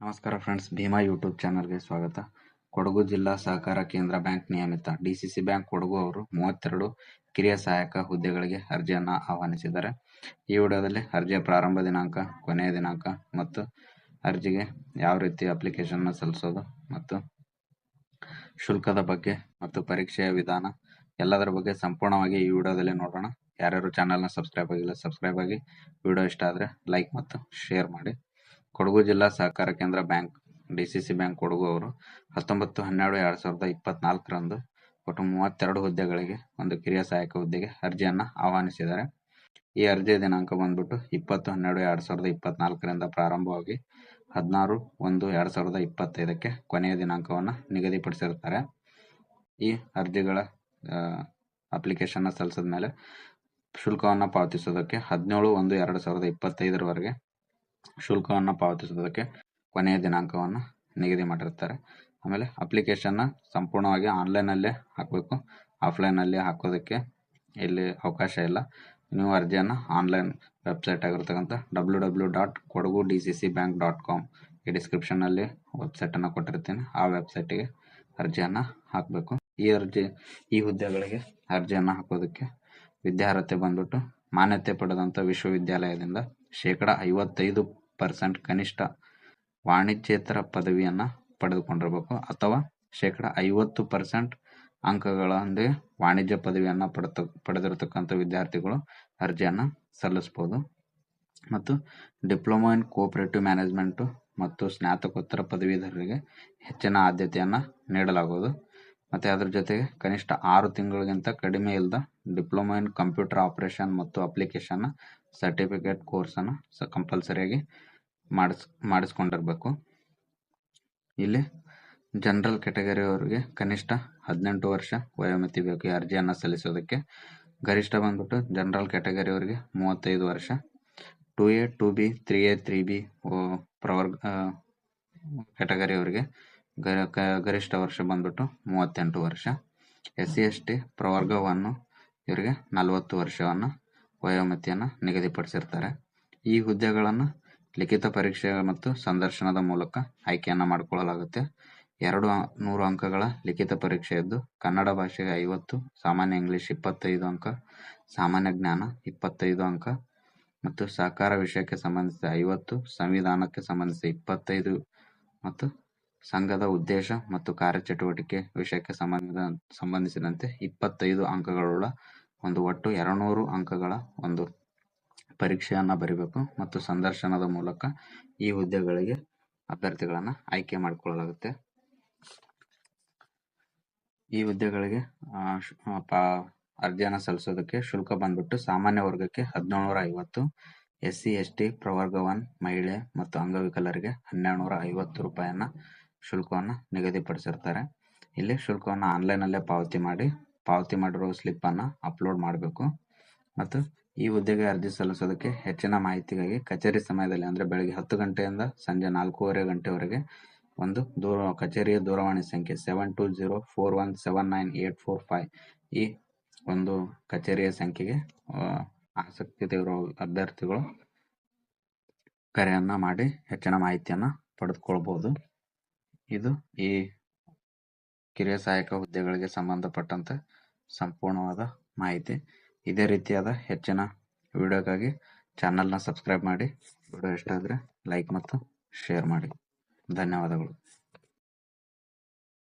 ನಮಸ್ಕಾರ friends, Bima YouTube ಚಾನಲ್ಗೆ ಸ್ವಾಗತ. ಕೊಡಗು ಜಿಲ್ಲಾ ಸಹಕಾರ ಕೇಂದ್ರ ಬ್ಯಾಂಕ್ ನಿಯಮಿತ ಡಿಸಿಸಿ ಬ್ಯಾಂಕ್ ಕೊಡಗು ಅವರು ಮೂವತ್ತೆರಡು ಕಿರಿಯ ಸಹಾಯಕ ಹುದ್ದೆಗಳಿಗೆ ಅರ್ಜಿಯನ್ನು ಆಹ್ವಾನಿಸಿದ್ದಾರೆ. ಈ ವಿಡಿಯೋದಲ್ಲಿ ಅರ್ಜಿಯ ಪ್ರಾರಂಭ ದಿನಾಂಕ, ಕೊನೆಯ ದಿನಾಂಕ ಮತ್ತು ಅರ್ಜಿಗೆ ಯಾವ ರೀತಿ ಅಪ್ಲಿಕೇಶನ್ ಸಲ್ಲಿಸೋದು ಮತ್ತು ಶುಲ್ಕದ ಬಗ್ಗೆ ಮತ್ತು ಪರೀಕ್ಷೆಯ ವಿಧಾನ ಎಲ್ಲದರ ಬಗ್ಗೆ ಸಂಪೂರ್ಣವಾಗಿ ಈ ವಿಡಿಯೋದಲ್ಲಿ ನೋಡೋಣ. ಯಾರ್ಯಾರು ಚಾನಲ್ನ ಸಬ್ಸ್ಕ್ರೈಬ್ ಆಗಿಲ್ಲ, ಸಬ್ಸ್ಕ್ರೈಬ್ ಆಗಿ ವಿಡಿಯೋ ಇಷ್ಟ ಆದರೆ ಲೈಕ್ ಮತ್ತು ಶೇರ್ ಮಾಡಿ. ಕೊಡಗು ಜಿಲ್ಲಾ ಸಹಕಾರ ಕೇಂದ್ರ ಬ್ಯಾಂಕ್, ಡಿಸಿಸಿ ಬ್ಯಾಂಕ್ ಕೊಡಗು ಅವರು ಹತ್ತೊಂಬತ್ತು, ಹನ್ನೆರಡು, ಎರಡು ಸಾವಿರದ ಇಪ್ಪತ್ನಾಲ್ಕರಂದು ಒಟ್ಟು ಮೂವತ್ತೆರಡು ಹುದ್ದೆಗಳಿಗೆ ಒಂದು ಕಿರಿಯ ಸಹಾಯಕ ಹುದ್ದೆಗೆ ಅರ್ಜಿಯನ್ನು ಆಹ್ವಾನಿಸಿದ್ದಾರೆ. ಈ ಅರ್ಜಿಯ ದಿನಾಂಕ ಬಂದ್ಬಿಟ್ಟು ಇಪ್ಪತ್ತು, ಹನ್ನೆರಡು, ಎರಡು ಸಾವಿರದ ಇಪ್ಪತ್ನಾಲ್ಕರಿಂದ ಪ್ರಾರಂಭವಾಗಿ ಹದಿನಾರು, ಒಂದು, ಎರಡು ಸಾವಿರದ ಇಪ್ಪತ್ತೈದಕ್ಕೆ ಕೊನೆಯ ದಿನಾಂಕವನ್ನು ನಿಗದಿಪಡಿಸಿರುತ್ತಾರೆ. ಈ ಅರ್ಜಿಗಳ ಅಪ್ಲಿಕೇಶನ್ನ ಸಲ್ಲಿಸಿದ ಮೇಲೆ ಶುಲ್ಕವನ್ನು ಪಾವತಿಸೋದಕ್ಕೆ ಹದಿನೇಳು, ಒಂದು, ಎರಡು ಸಾವಿರದ ಇಪ್ಪತ್ತೈದರವರೆಗೆ ಶುಲ್ಕವನ್ನು ಪಾವತಿಸೋದಕ್ಕೆ ಕೊನೆಯ ದಿನಾಂಕವನ್ನು ನಿಗದಿ ಮಾಡಿರ್ತಾರೆ. ಆಮೇಲೆ ಅಪ್ಲಿಕೇಶನ್ನ ಸಂಪೂರ್ಣವಾಗಿ ಆನ್ಲೈನಲ್ಲೇ ಹಾಕಬೇಕು. ಆಫ್ಲೈನಲ್ಲಿ ಹಾಕೋದಕ್ಕೆ ಇಲ್ಲಿ ಅವಕಾಶ ಇಲ್ಲ. ನೀವು ಅರ್ಜಿಯನ್ನು ಆನ್ಲೈನ್ ವೆಬ್ಸೈಟ್ ಆಗಿರ್ತಕ್ಕಂಥ W W dot Kodagu D C C bank dot com ಈ ಡಿಸ್ಕ್ರಿಪ್ಷನ್ನಲ್ಲಿ ವೆಬ್ಸೈಟನ್ನು ಕೊಟ್ಟಿರ್ತೀನಿ. ಆ ವೆಬ್ಸೈಟಿಗೆ ಅರ್ಜಿಯನ್ನು ಹಾಕಬೇಕು. ಈ ಅರ್ಜಿ, ಈ ಹುದ್ದೆಗಳಿಗೆ ಅರ್ಜಿಯನ್ನು ಹಾಕೋದಕ್ಕೆ ವಿದ್ಯಾರ್ಹತೆ ಬಂದ್ಬಿಟ್ಟು ಮಾನ್ಯತೆ ಪಡೆದಂಥ ವಿಶ್ವವಿದ್ಯಾಲಯದಿಂದ ಶೇಕಡ ಐವತ್ತೈದು ಪರ್ಸೆಂಟ್ ಕನಿಷ್ಠ ವಾಣಿಜ್ಯೇತರ ಪದವಿಯನ್ನು ಪಡೆದುಕೊಂಡಿರಬೇಕು ಅಥವಾ ಶೇಕಡ ಐವತ್ತು ಪರ್ಸೆಂಟ್ ಅಂಕಗಳೊಂದಿಗೆ ವಾಣಿಜ್ಯ ಪದವಿಯನ್ನು ಪಡೆತ ಪಡೆದಿರತಕ್ಕಂಥ ವಿದ್ಯಾರ್ಥಿಗಳು ಅರ್ಜಿಯನ್ನು ಸಲ್ಲಿಸ್ಬೋದು. ಮತ್ತು ಡಿಪ್ಲೊಮಾ ಇನ್ ಕೋಆಪರೇಟಿವ್ ಮ್ಯಾನೇಜ್ಮೆಂಟು ಮತ್ತು ಸ್ನಾತಕೋತ್ತರ ಪದವೀಧರರಿಗೆ ಹೆಚ್ಚಿನ ಆದ್ಯತೆಯನ್ನು ನೀಡಲಾಗುವುದು. ಮತ್ತು ಅದರ ಜೊತೆಗೆ ಕನಿಷ್ಠ ಆರು ತಿಂಗಳಿಗಿಂತ ಕಡಿಮೆ ಇಲ್ಲದ ಡಿಪ್ಲೊಮಾ ಇನ್ ಕಂಪ್ಯೂಟರ್ ಆಪರೇಷನ್ ಮತ್ತು ಅಪ್ಲಿಕೇಶನ್ ಸರ್ಟಿಫಿಕೇಟ್ ಕೋರ್ಸನ್ನು ಸ ಕಂಪಲ್ಸರಿಯಾಗಿ ಮಾಡಿಸ್, ಮಾಡಿಸ್ಕೊಂಡಿರ್ಬೇಕು. ಇಲ್ಲಿ ಜನರಲ್ ಕ್ಯಾಟಗರಿಯವರಿಗೆ ಕನಿಷ್ಠ ಹದಿನೆಂಟು ವರ್ಷ ವಯೋಮಿತಿ ಬೇಕು, ಈ ಅರ್ಜಿಯನ್ನು ಸಲ್ಲಿಸೋದಕ್ಕೆ. ಗರಿಷ್ಠ ಬಂದ್ಬಿಟ್ಟು ಜನರಲ್ ಕ್ಯಾಟಗರಿಯವರಿಗೆ ಮೂವತ್ತೈದು ವರ್ಷ. Two A two B three A three B ಪ್ರವರ್ಗ ಕ್ಯಾಟಗರಿಯವರಿಗೆ ಕ- ಗರಿಷ್ಠ ವರ್ಷ ಬಂದ್ಬಿಟ್ಟು ಮೂವತ್ತೆಂಟು ವರ್ಷ. ಎಸ್ ಸಿ ಎಸ್ ಟಿ ಪ್ರವರ್ಗವನ್ನು ಇವರಿಗೆ ನಲವತ್ತು ವರ್ಷವನ್ನು ವಯೋಮಿತಿಯನ್ನು ನಿಗದಿಪಡಿಸಿರ್ತಾರೆ. ಈ ಹುದ್ದೆಗಳನ್ನು ಲಿಖಿತ ಪರೀಕ್ಷೆ ಮತ್ತು ಸಂದರ್ಶನದ ಮೂಲಕ ಆಯ್ಕೆಯನ್ನು ಮಾಡಿಕೊಳ್ಳಲಾಗುತ್ತೆ. ಎರಡು ನೂರು ಅಂಕಗಳ ಲಿಖಿತ ಪರೀಕ್ಷೆ ಇದ್ದು ಕನ್ನಡ ಭಾಷೆಗೆ ಐವತ್ತು, ಸಾಮಾನ್ಯ ಇಂಗ್ಲಿಷ್ ಇಪ್ಪತ್ತೈದು ಅಂಕ, ಸಾಮಾನ್ಯ ಜ್ಞಾನ ಇಪ್ಪತ್ತೈದು ಅಂಕ ಮತ್ತು ಸಹಕಾರ ವಿಷಯಕ್ಕೆ ಸಂಬಂಧಿಸಿದ ಐವತ್ತು, ಸಂವಿಧಾನಕ್ಕೆ ಸಂಬಂಧಿಸಿದ ಇಪ್ಪತ್ತೈದು ಮತ್ತು ಸಂಘದ ಉದ್ದೇಶ ಮತ್ತು ಕಾರ್ಯಚಟುವಟಿಕೆ ವಿಷಯಕ್ಕೆ ಸಂಬಂಧ ಸಂಬಂಧಿಸಿದಂತೆ ಇಪ್ಪತ್ತೈದು ಅಂಕಗಳುಳ್ಳ ಒಂದು ಒಟ್ಟು ಎರಡುನೂರು ಅಂಕಗಳ ಒಂದು ಪರೀಕ್ಷೆಯನ್ನು ಬರೀಬೇಕು ಮತ್ತು ಸಂದರ್ಶನದ ಮೂಲಕ ಈ ಹುದ್ದೆಗಳಿಗೆ ಅಭ್ಯರ್ಥಿಗಳನ್ನು ಆಯ್ಕೆ ಮಾಡಿಕೊಳ್ಳಲಾಗುತ್ತೆ. ಈ ಹುದ್ದೆಗಳಿಗೆ ಅರ್ಜಿಯನ್ನು ಸಲ್ಲಿಸೋದಕ್ಕೆ ಶುಲ್ಕ ಬಂದ್ಬಿಟ್ಟು ಸಾಮಾನ್ಯ ವರ್ಗಕ್ಕೆ ಹದಿನೇಳುನೂರ ಐವತ್ತು ಎಸ್ ಸಿ ಎಸ್ ಟಿ ಪ್ರವರ್ಗ ಒನ್, ಮಹಿಳೆ ಮತ್ತು ಅಂಗವಿಕಲರಿಗೆ ಹನ್ನೆರಡು ನೂರ ಐವತ್ತು ರೂಪಾಯಿಯನ್ನು ಶುಲ್ಕವನ್ನು ನಿಗದಿಪಡಿಸಿರ್ತಾರೆ. ಇಲ್ಲಿ ಶುಲ್ಕವನ್ನು ಆನ್ಲೈನಲ್ಲೇ ಪಾವತಿ ಮಾಡಿ ಪಾವತಿ ಮಾಡಿರೋ ಸ್ಲಿಪ್ಪನ್ನು ಅಪ್ಲೋಡ್ ಮಾಡಬೇಕು. ಮತ್ತು ಈ ಹುದ್ದೆಗೆ ಅರ್ಜಿ ಸಲ್ಲಿಸೋದಕ್ಕೆ ಹೆಚ್ಚಿನ ಮಾಹಿತಿಗಾಗಿ ಕಚೇರಿ ಸಮಯದಲ್ಲಿ, ಅಂದರೆ ಬೆಳಗ್ಗೆ ಹತ್ತು ಗಂಟೆಯಿಂದ ಸಂಜೆ ನಾಲ್ಕೂವರೆ ಗಂಟೆವರೆಗೆ ಒಂದು ದೂರ, ಕಚೇರಿಯ ದೂರವಾಣಿ ಸಂಖ್ಯೆ seven two zero four one seven nine eight four five ಈ ಒಂದು ಕಚೇರಿಯ ಸಂಖ್ಯೆಗೆ ಆಸಕ್ತಿ ಇರೋ ಅಭ್ಯರ್ಥಿಗಳು ಕರೆಯನ್ನು ಮಾಡಿ ಹೆಚ್ಚಿನ ಮಾಹಿತಿಯನ್ನು ಪಡೆದುಕೊಳ್ಬೋದು. ಇದು ಈ ಕಿರಿಯ ಸಹಾಯಕ ಹುದ್ದೆಗಳಿಗೆ ಸಂಬಂಧಪಟ್ಟಂತೆ ಸಂಪೂರ್ಣವಾದ ಮಾಹಿತಿ. ಇದೇ ರೀತಿಯಾದ ಹೆಚ್ಚಿನ ವಿಡಿಯೋಗಾಗಿ ಚಾನಲ್ನ ಸಬ್ಸ್ಕ್ರೈಬ್ ಮಾಡಿ. ವಿಡಿಯೋ ಇಷ್ಟ ಆದರೆ ಲೈಕ್ ಮತ್ತು ಶೇರ್ ಮಾಡಿ. ಧನ್ಯವಾದಗಳು.